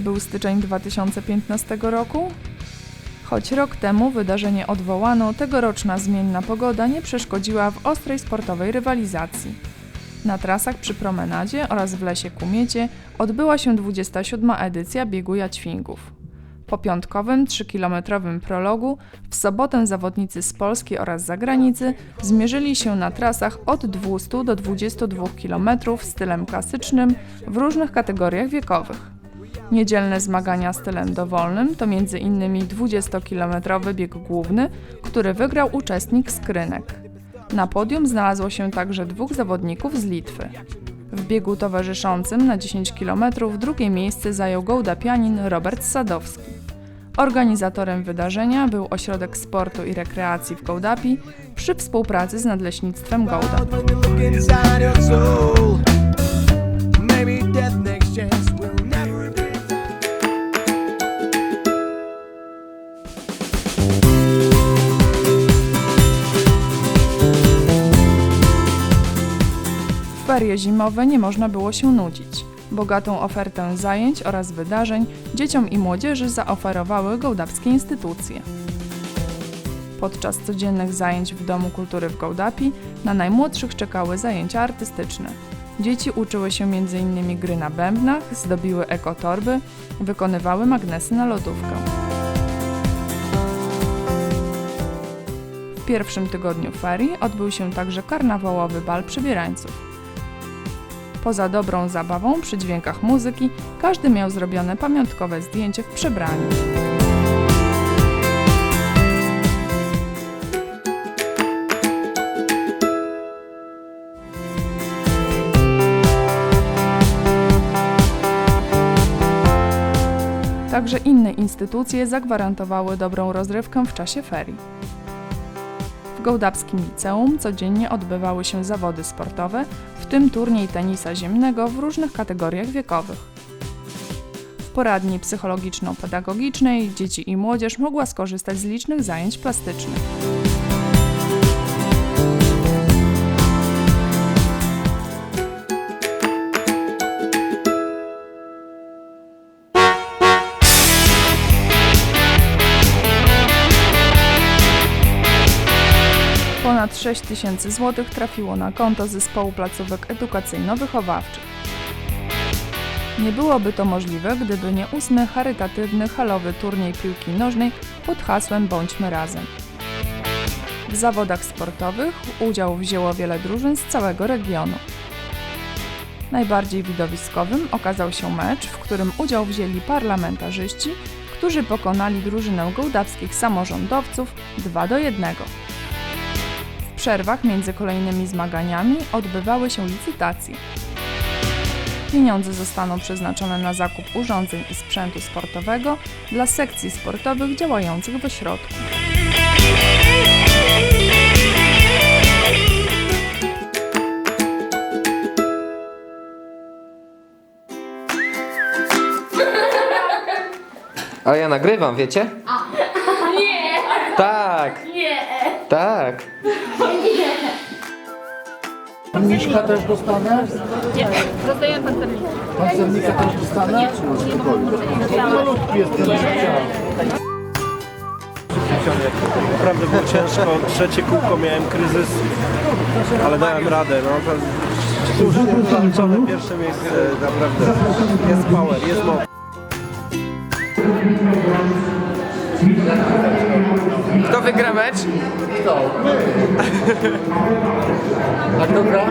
był styczeń 2015 roku? Choć rok temu wydarzenie odwołano, tegoroczna zmienna pogoda nie przeszkodziła w ostrej sportowej rywalizacji. Na trasach przy promenadzie oraz w lesie Kumiecie odbyła się 27. edycja biegu Jaćwingów. Po piątkowym 3-kilometrowym prologu w sobotę zawodnicy z Polski oraz zagranicy zmierzyli się na trasach od 200 do 22 km stylem klasycznym w różnych kategoriach wiekowych. Niedzielne zmagania stylem dowolnym to m.in. 20-kilometrowy bieg główny, który wygrał uczestnik z Krynek. Na podium znalazło się także dwóch zawodników z Litwy. W biegu towarzyszącym na 10 km drugie miejsce zajął gołdapianin Robert Sadowski. Organizatorem wydarzenia był Ośrodek Sportu i Rekreacji w Gołdapi przy współpracy z Nadleśnictwem Gołdap. Zimowe nie można było się nudzić. Bogatą ofertę zajęć oraz wydarzeń dzieciom i młodzieży zaoferowały gołdapskie instytucje. Podczas codziennych zajęć w Domu Kultury w Gołdapi na najmłodszych czekały zajęcia artystyczne. Dzieci uczyły się m.in. gry na bębnach, zdobiły ekotorby, wykonywały magnesy na lodówkę. W pierwszym tygodniu ferii odbył się także karnawałowy bal przebierańców. Poza dobrą zabawą przy dźwiękach muzyki, każdy miał zrobione pamiątkowe zdjęcie w przebraniu. Także inne instytucje zagwarantowały dobrą rozrywkę w czasie ferii. Gołdapskim Liceum codziennie odbywały się zawody sportowe, w tym turniej tenisa ziemnego w różnych kategoriach wiekowych. W poradni psychologiczno-pedagogicznej dzieci i młodzież mogła skorzystać z licznych zajęć plastycznych. Ponad 6 tysięcy złotych trafiło na konto zespołu placówek edukacyjno-wychowawczych. Nie byłoby to możliwe, gdyby nie ósmy charytatywny halowy turniej piłki nożnej pod hasłem Bądźmy razem. W zawodach sportowych udział wzięło wiele drużyn z całego regionu. Najbardziej widowiskowym okazał się mecz, w którym udział wzięli parlamentarzyści, którzy pokonali drużynę gołdawskich samorządowców 2 do 1. W przerwach między kolejnymi zmaganiami odbywały się licytacje. Pieniądze zostaną przeznaczone na zakup urządzeń i sprzętu sportowego dla sekcji sportowych działających w ośrodku. Ale ja nagrywam, wiecie? Nie, Tak, nie. Tak. Miszka też dostanę? Nie, dostaję pancernika. Pancernika też dostanę? Malutki jest ten Naprawdę było ciężko. Trzecie kółko miałem kryzys, ale dałem radę. No, to zaliczone pierwsze miejsce. Naprawdę jest power, jest moc. Kto wygra mecz? A kto gra?